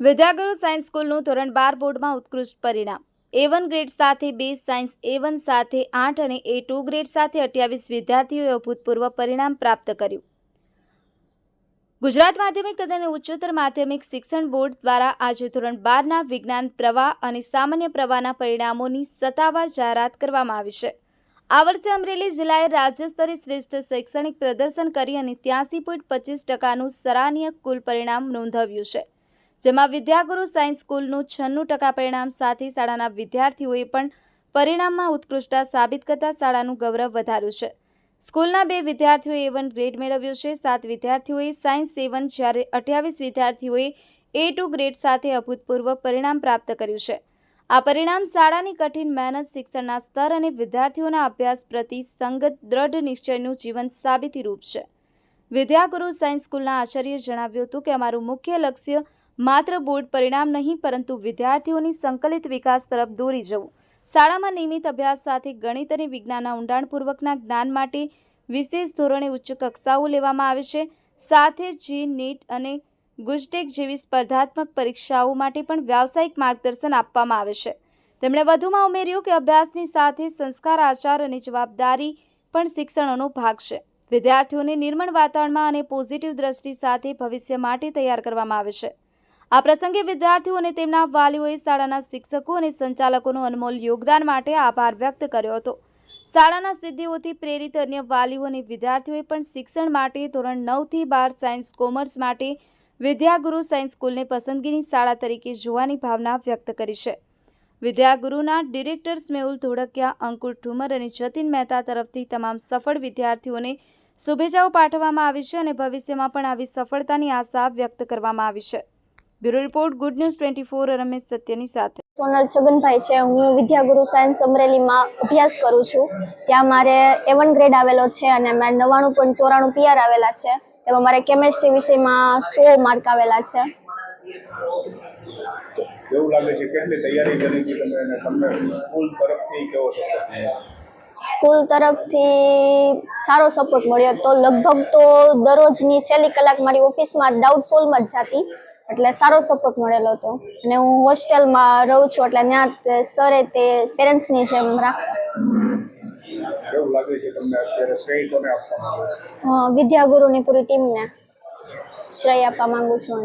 વિદ્યાગુરુ science સ્કૂલનું ધોરણ બાર બોર્ડમાં ઉત્કૃષ્ટ પરિણામ. એ વન ગ્રેડ સાથે બે સાયન્સ એ વન સાથે આઠ અને એ ટુ ગ્રેડ સાથે અઠ્યાવીસ વિદ્યાર્થીઓએ અભૂતપૂર્વ પરિણામ પ્રાપ્ત કર્યું. ગુજરાત માધ્યમિક અને ઉચ્ચતર માધ્યમિક શિક્ષણ બોર્ડ દ્વારા આજે ધોરણ બારના વિજ્ઞાન, પ્રવાહ અને સામાન્ય પ્રવાહના પરિણામોની સત્તાવાર જાહેરાત કરવામાં આવી છે. આ વર્ષે અમરેલી જિલ્લાએ રાજ્ય સ્તરે શ્રેષ્ઠ શૈક્ષણિક પ્રદર્શન કરી અને ત્યાસી પોઈન્ટ પચીસ ટકાનું સરાહનીય કુલ પરિણામ નોંધાવ્યું છે. જેમાં વિદ્યાગુરુ સાયન્સ સ્કૂલનું છન્નું ટકા પરિણામ સાથે શાળાના વિદ્યાર્થીઓએ પણ પરિણામમાં ઉત્કૃષ્ટતા સાબિત કરતા શાળાનું ગૌરવ વધાર્યું છે. સ્કૂલના બે વિદ્યાર્થીઓએ એવન ગ્રેડ મેળવ્યો છે. સાત વિદ્યાર્થીઓએ સાયન્સ સેવન જ્યારે અઠ્યાવીસ વિદ્યાર્થીઓએ એ ટુ ગ્રેડ સાથે અભૂતપૂર્વ પરિણામ પ્રાપ્ત કર્યું છે. આ પરિણામ શાળાની કઠિન મહેનત, શિક્ષણના સ્તર અને વિદ્યાર્થીઓના અભ્યાસ પ્રતિ સંગત દ્રઢ નિશ્ચયનું જીવન સાબિતીરૂપ છે. વિદ્યાગુરુ સાયન્સ સ્કૂલના આચાર્યએ જણાવ્યું હતું કે, અમારું મુખ્ય લક્ષ્ય માત્ર બોર્ડ પરિણામ નહીં, પરંતુ વિદ્યાર્થીઓની સંકલિત વિકાસ તરફ દોરી જવું. શાળામાં નિયમિત અભ્યાસ સાથે ગણિત અને વિજ્ઞાનના ઊંડાણપૂર્વકના જ્ઞાન માટે વિશેષ ધોરણે ઉચ્ચ કક્ષાઓ લેવામાં આવે છે. સાથે જી નીટ અને ગુજટેક જેવી સ્પર્ધાત્મક પરીક્ષાઓ માટે પણ વ્યાવસાયિક માર્ગદર્શન આપવામાં આવે છે. તેમણે વધુમાં ઉમેર્યું કે અભ્યાસની સાથે સંસ્કાર, આચાર અને જવાબદારી પણ શિક્ષણનો ભાગ છે. વિદ્યાર્થીઓને નિર્મળ વાતાવરણમાં અને પોઝિટિવ દ્રષ્ટિ સાથે ભવિષ્ય માટે તૈયાર કરવામાં આવે છે. આ પ્રસંગે વિદ્યાર્થીઓ અને તેમના વાલીઓએ શાળાના શિક્ષકો અને સંચાલકોનું અનમોલ યોગદાન માટે આભાર વ્યક્ત કર્યો હતો. શાળાના સિદ્ધિઓથી પ્રેરિત અન્ય વાલીઓ અને વિદ્યાર્થીઓએ પણ શિક્ષણ માટે ધોરણ નવથી બાર સાયન્સ કોમર્સ માટે વિદ્યાગુરુ સાયન્સ સ્કૂલને પસંદગીની શાળા તરીકે જોવાની ભાવના વ્યક્ત કરી છે. વિદ્યાગુરુના ડિરેક્ટર્સ મેહુલ ધોળકિયા, અંકુર ઠુમર અને જતીન મહેતા તરફથી તમામ સફળ વિદ્યાર્થીઓને શુભેચ્છાઓ પાઠવવામાં આવી છે અને ભવિષ્યમાં પણ આવી સફળતાની આશા વ્યક્ત કરવામાં આવી છે. Bureau report good news twenty four Ramesh સત્યની સાથે. સોનલ છગનભાઈ છે. હું વિદ્યાગુરુ સાયન્સ અમરેલીમાં અભ્યાસ કરું છું. ત્યાં મારે એ વન ગ્રેડ આવેલો છે અને મારે નવ્વાણું પોઈન્ટ ચોરાણું પીઆર આવેલા છે. તેમાં મારે કેમેસ્ટ્રી વિષયમાં સો માર્ક આવેલા છે. કેવું લાગે છે? કેટલી તૈયારી કરી હતી તમે અને તમને સ્કૂલ તરફથી કેવો સપોર્ટ સ્કૂલ તરફથી સારો સપોર્ટ મળ્યો તો લગભગ તો દરરોજની છેલ્લી કલાક મારી ઓફિસમાં ડાઉટ સોલ્વમાં જ જાતી. એટલે સારો સપોર્ટ મળેલો હતો. અને હું હોસ્ટેલમાં રહું છું એટલે ત્યાં સરે તે પેરેન્ટ્સની જેમ રાખતા. છે અ, વિદ્યાગુરુની પૂરી ટીમને શ્રેય આપવા માંગુ છું